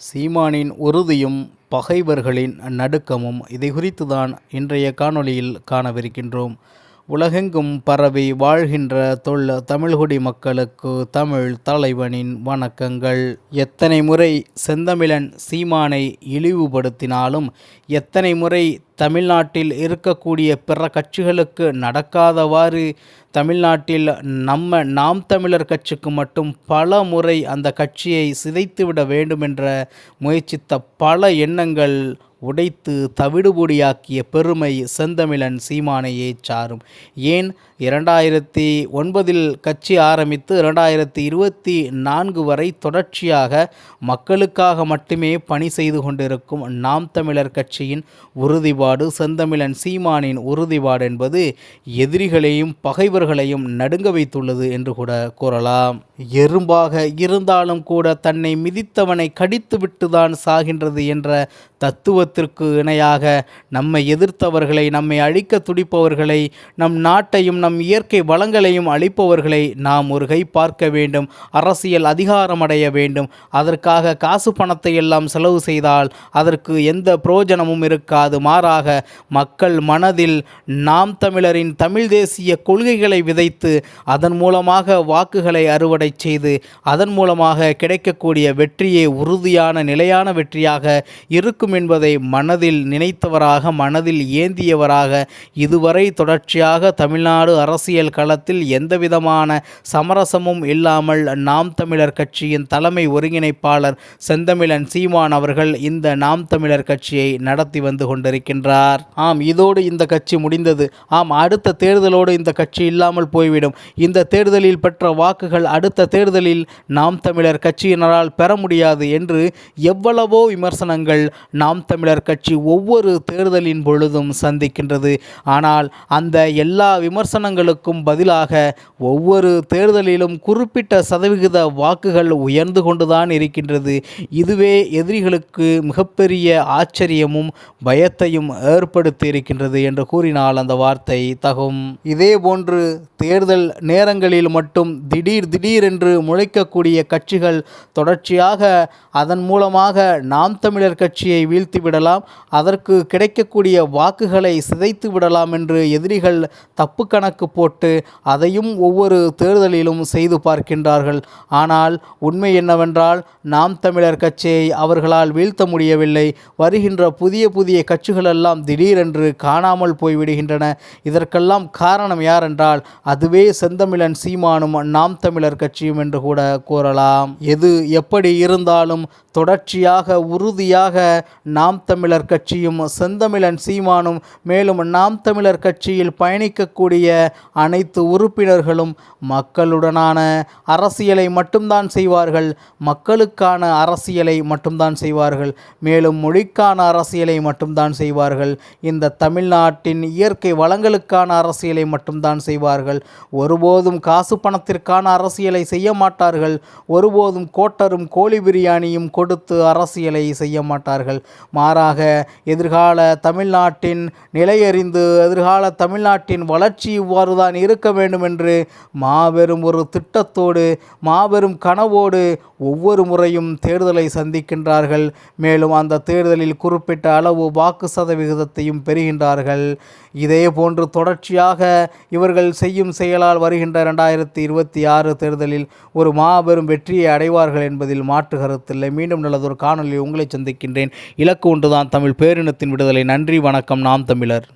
சீமானின் உறுதியும் பகைவர்களின் நடுக்கமும் இதை குறித்து தான் இன்றைய காணொளியில் காணவிருக்கின்றோம். உலகெங்கும் பரவி வாழ்கின்ற தொல் தமிழ்குடி மக்களுக்கு தமிழ் தலைவனின் வணக்கங்கள். எத்தனை முறை செந்தமிழன் சீமானை இழிவுபடுத்தினாலும் எத்தனை முறை தமிழ்நாட்டில் இருக்கக்கூடிய பிற கட்சிகளுக்கு நடக்காதவாறு தமிழ்நாட்டில் நம்ம நாம் தமிழர் கட்சிக்கு மட்டும் பல முறை அந்த கட்சியை சிதைத்துவிட வேண்டுமென்ற முயற்சித்த பல எண்ணங்கள் உடைத்து தவிடுபொடியாக்கிய பெருமை செந்தமிழன் சீமானையே சாரும். ஏன்? இரண்டாயிரத்தி ஒன்பதில் கட்சி ஆரம்பித்து இரண்டாயிரத்தி இருபத்தி நான்கு வரை தொடர்ச்சியாக மக்களுக்காக மட்டுமே பணி செய்து கொண்டிருக்கும் நாம் தமிழர் கட்சியின் உறுதிப்பாடு செந்தமிழன் சீமானின் உறுதிப்பாடு என்பது எதிரிகளையும் பகைவர்களையும் நடுங்க வைத்துள்ளது என்று கூட கூறலாம். எறும்பாக இருந்தாலும் கூட தன்னை மிதித்தவனை கடித்துவிட்டு தான் சாகின்றது என்ற தத்துவத்திற்கு இணையாக நம்மை எதிர்த்தவர்களை நம்மை அழிக்க துடிப்பவர்களை நம் நாட்டையும் நம் இயற்கை வளங்களையும் அழிப்பவர்களை நாம் ஒரு கை பார்க்க வேண்டும் அரசியல் அதிகாரம் அடைய வேண்டும். அதற்காக காசு பணத்தை எல்லாம் செலவு செய்தால் அதற்கு எந்த பிரயோஜனமும் இருக்காது. மாறாக மக்கள் மனதில் நாம் தமிழரின் தமிழ் தேசிய கொள்கைகளை விதைத்து அதன் மூலமாக வாக்குகளை அறுவடை செய்து அதன் மூலமாக கிடைக்கக்கூடிய வெற்றியே உறுதியான நிலையான வெற்றியாக இருக்கும் என்பதை மனதில் நினைத்தவராக மனதில் ஏந்தியவராக இதுவரை தொடர்ச்சியாக தமிழ்நாடு அரசியல் களத்தில் எந்தவிதமான சமரசமும் இல்லாமல் நாம் தமிழர் கட்சியின் தலைமை ஒருங்கிணைப்பாளர் செந்தமிழன் சீமான் அவர்கள் இந்த நாம் தமிழர் கட்சியை நடத்தி வந்து கொண்டிருக்கின்றார். ஆம் இதோடு இந்த கட்சி முடிந்தது. ஆம் அடுத்த தேர்தலோடு இந்த கட்சி இல்லாமல் போய்விடும். இந்த தேர்தலில் பெற்ற வாக்குகள் அடுத்த தேர்தலில் நாம் தமிழர் கட்சியினரால் பெற முடியாது என்று எவ்வளவோ விமர்சனங்கள் நாம் தமிழர் கட்சி ஒவ்வொரு தேர்தலின் பொழுதும் சந்திக்கின்றது. ஆனால் அந்த எல்லா விமர்சனங்களுக்கும் பதிலாக ஒவ்வொரு தேர்தலிலும் குறிப்பிட்ட சதவிகித வாக்குகள் உயர்ந்து கொண்டுதான் இருக்கின்றது. இதுவே எதிரிகளுக்கு மிகப்பெரிய ஆச்சரியமும் பயத்தையும் ஏற்படுத்தி இருக்கின்றது என்று கூறினால் அந்த வார்த்தை தகும். இதே போன்று தேர்தல் நேரங்களில் மட்டும் திடீர் திடீரென்று முளைக்கக்கூடிய கட்சிகள் தொடர்ச்சியாக அதன் மூலமாக நாம் தமிழர் கட்சியை வீழ்த்தி விடலாம். அதற்கு கிடைக்கக்கூடிய வாக்குகளை சிதைத்து விடலாம் என்று எதிரிகள் தப்பு கணக்கு போட்டு அதையும் ஒவ்வொரு தேர்தலிலும் செய்து பார்க்கின்றார்கள். ஆனால் உண்மை என்னவென்றால் நாம் தமிழர் கட்சியை அவர்களால் வீழ்த்த முடியவில்லை. வருகின்ற புதிய புதிய கட்சிகளெல்லாம் திடீரென்று காணாமல் போய்விடுகின்றன. இதற்கெல்லாம் காரணம் யாரென்றால் அதுவே செந்தமிழன் சீமானும் நாம் தமிழர் கட்சியும் என்று கூட கூறலாம். எது எப்படி இருந்தாலும் தொடர்ச்சியாக உறுதியாக நாம் தமிழர் கட்சியும் செந்தமிழன் சீமானும் மேலும் நாம் தமிழர் கட்சியில் பயணிக்கக்கூடிய அனைத்து உறுப்பினர்களும் மக்களுடனான அரசியலை மட்டும்தான் செய்வார்கள் மக்களுக்கான அரசியலை மட்டும்தான் செய்வார்கள் மேலும் மொழிக்கான அரசியலை மட்டும்தான் செய்வார்கள் இந்த தமிழ்நாட்டின் இயற்கை வளங்களுக்கான அரசியலை மட்டும்தான் செய்வார்கள். ஒருபோதும் காசு பணத்திற்கான அரசியலை செய்ய மாட்டார்கள் ஒருபோதும் கோட்டரும் கோழி பிரியாணியும் கொடுத்து அரசியலை செய்ய மாட்டார்கள். மாறாக எதிர்கால தமிழ்நாட்டின் நிலையறிந்து எதிர்கால தமிழ்நாட்டின் வளர்ச்சி இவ்வாறு தான் இருக்க வேண்டும் என்று மாபெரும் ஒரு திட்டத்தோடு மாபெரும் கனவோடு ஒவ்வொரு முறையும் தேர்தலை சந்திக்கின்றார்கள். மேலும் அந்த தேர்தலில் குறிப்பிட்ட அளவு வாக்கு சதவிகிதத்தையும் பெறுகின்றார்கள். இதே போன்று தொடர்ச்சியாக இவர்கள் செய்யும் செயலால் வருகின்ற ரெண்டாயிரத்தி இருபத்தி ஆறு தேர்தலில் ஒரு மாபெரும் வெற்றியை அடைவார்கள் என்பதில் மாற்று கருத்தில்லை மீண்டும் நல்லதொரு காணொலியில் உங்களை சந்திக்கின்றேன். இலக்கு ஒன்றுதான் தமிழ் பேரினத்தின் விடுதலை. நன்றி வணக்கம். நாம் தமிழர்.